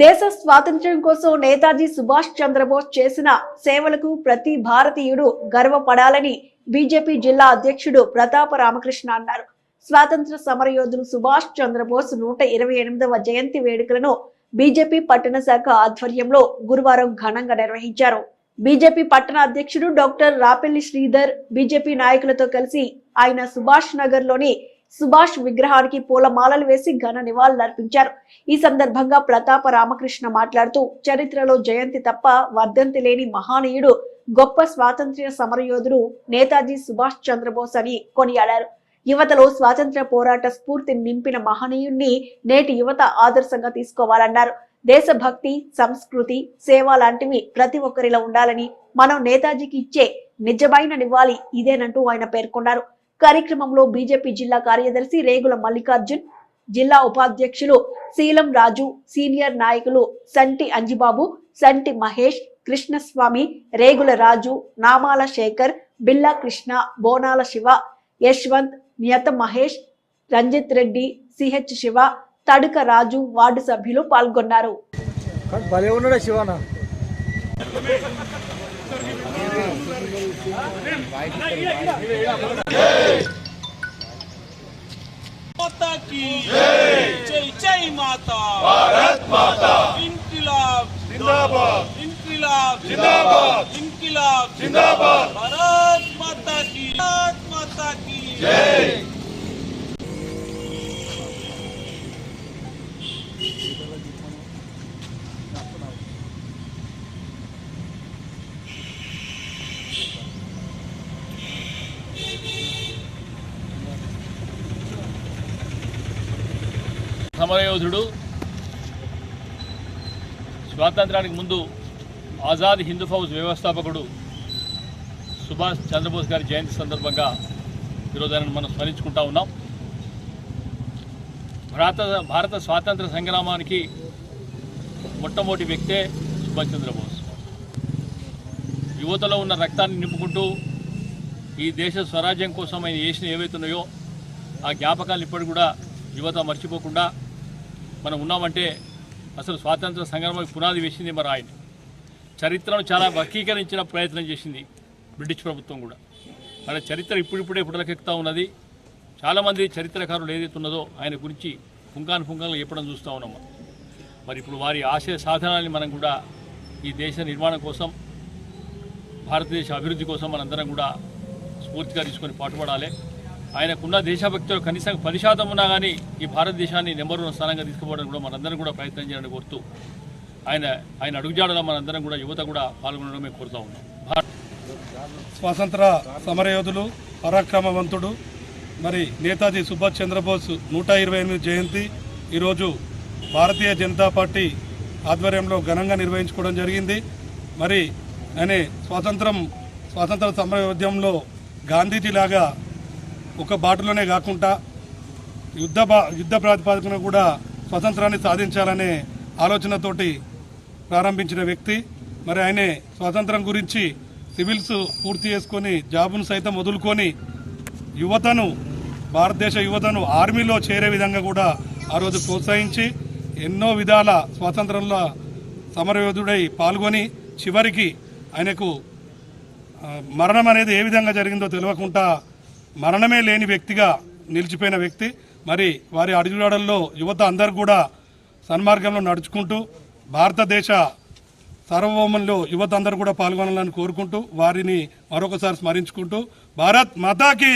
దేశ స్వాతంత్ర్యం కోసం నేతాజీ సుభాష్ చంద్రబోస్ చేసిన సేవలకు ప్రతి భారతీయుడు గర్వపడాలని బీజేపీ జిల్లా అధ్యక్షుడు ప్రతాప రామకృష్ణ అన్నారు. స్వాతంత్ర సమరయోధులు సుభాష్ చంద్రబోస్ నూట ఇరవై ఎనిమిదవ జయంతి వేడుకలను బీజేపీ పట్టణ శాఖ ఆధ్వర్యంలో గురువారం ఘనంగా నిర్వహించారు. బీజేపీ పట్టణ అధ్యక్షుడు డాక్టర్ రాపెల్లి శ్రీధర్ బీజేపీ నాయకులతో కలిసి ఆయన సుభాష్ నగర్లోని సుభాష్ విగ్రహానికి పూలమాలలు వేసి ఘన నివాళులర్పించారు. ఈ సందర్భంగా ప్రతాప రామకృష్ణ మాట్లాడుతూ చరిత్రలో జయంతి తప్ప వర్ధంతి లేని మహానీయుడు గొప్ప స్వాతంత్ర్య సమరయోధుడు నేతాజీ సుభాష్ చంద్రబోస్ అని కొనియాడారు. యువతలో స్వాతంత్ర పోరాట స్ఫూర్తిని నింపిన మహనీయుణ్ణి నేటి యువత ఆదర్శంగా తీసుకోవాలన్నారు. దేశభక్తి సంస్కృతి సేవ లాంటివి ప్రతి ఒక్కరిలో ఉండాలని మనం నేతాజీకి ఇచ్చే నిజమైన నివాళి ఇదేనంటూ ఆయన పేర్కొన్నారు. కార్యక్రమంలో బీజేపీ జిల్లా కార్యదర్శి రేగుల మల్లికార్జున్ జిల్లా ఉపాధ్యక్షులు శీలం రాజు సీనియర్ నాయకులు సంటి అంజిబాబు సంటి మహేష్ కృష్ణస్వామి రేగుల రాజు నామాల శేఖర్ బిల్లా కృష్ణ బోనాల శివ యశ్వంత్ నియత మహేష్ రంజిత్ రెడ్డి సిహెచ్ శివ తడుక రాజు వార్డు సభ్యులు పాల్గొన్నారు. माता की जय जय माता भारत माता इनकिलाब जिंदाबाद इनकिलाब जिंदाबाद इनकिलाब जिंदाबाद भारत माता की भारत माता की जय। సమరయోధుడు స్వాతంత్రానికి ముందు ఆజాద్ హిందూ ఫౌజ్ వ్యవస్థాపకుడు సుభాష్ చంద్రబోస్ గారి జయంతి సందర్భంగా ఈరోజు ఆయన మనం స్మరించుకుంటా ఉన్నాం. భారత భారత స్వాతంత్ర సంగ్రామానికి మొట్టమొదటి వ్యక్తే సుభాష్ చంద్రబోస్. యువతలో ఉన్న రక్తాన్ని నింపుకుంటూ ఈ దేశ స్వరాజ్యం కోసం ఆయన చేసిన ఏవైతున్నాయో ఆ జ్ఞాపకాలు ఇప్పటికి కూడా యువత మర్చిపోకుండా మనం ఉన్నామంటే అసలు స్వాతంత్ర సంగ్రామానికి పునాది వేసింది మరి ఆయన. చరిత్రను చాలా వర్గీకరించిన ప్రయత్నం చేసింది బ్రిటిష్ ప్రభుత్వం కూడా. మన చరిత్ర ఇప్పుడిప్పుడే పుటలకెక్కుతూ ఉన్నది. చాలామంది చరిత్రకారులు ఏదైతే ఉన్నదో ఆయన గురించి పుంకాను పుంకాలు చెప్పడం చూస్తూ ఉన్నాం మరి ఇప్పుడు వారి ఆశయ సాధనాన్ని మనం కూడా ఈ దేశ నిర్మాణం కోసం భారతదేశ అభివృద్ధి కోసం మనందరం కూడా స్ఫూర్తిగా తీసుకొని పాటుపడాలి. ఆయనకున్న దేశభక్తిలో కనీసం పది శాతం ఉన్నా కానీ ఈ భారతదేశాన్ని నెంబర్ వన్ స్థానంగా తీసుకుపోవడం కూడా మనందరం కూడా ప్రయత్నం చేయాలని కోరుతూ ఆయన ఆయన అడుగుజాడలో మనందరం కూడా యువత కూడా పాల్గొనడమే కోరుతా ఉన్నాం. స్వాతంత్ర సమరయోధులు పరాక్రమవంతుడు మరి నేతాజీ సుభాష్ చంద్రబోస్ నూట ఇరవై ఎనిమిది జయంతి ఈరోజు భారతీయ జనతా పార్టీ ఆధ్వర్యంలో ఘనంగా నిర్వహించుకోవడం జరిగింది. మరి ఆయన స్వాతంత్రం స్వాతంత్ర సమరయోద్యంలో గాంధీజీలాగా ఒక బాటలోనే కాకుండా యుద్ధ యుద్ధ ప్రాతిపాదికన కూడా స్వతంత్రాన్ని సాధించాలనే ఆలోచనతోటి ప్రారంభించిన వ్యక్తి. మరి ఆయనే స్వాతంత్రం గురించి సివిల్స్ పూర్తి చేసుకొని జాబును సైతం వదులుకొని యువతను భారతదేశ యువతను ఆర్మీలో చేరే విధంగా కూడా ఆ రోజు ప్రోత్సహించి ఎన్నో విధాల స్వాతంత్రంలో సమరయోధుడై పాల్గొని చివరికి ఆయనకు మరణం అనేది ఏ విధంగా జరిగిందో తెలియకుండా మరణమే లేని వ్యక్తిగా నిలిచిపోయిన వ్యక్తి. మరి వారి అడుగుజాడల్లో యువత అందరు కూడా సన్మార్గంలో నడుచుకుంటూ భారతదేశ సార్వభౌమంలో యువత అందరూ కూడా పాల్గొనాలని కోరుకుంటూ వారిని మరొకసారి స్మరించుకుంటూ భారత్ మాతాకి!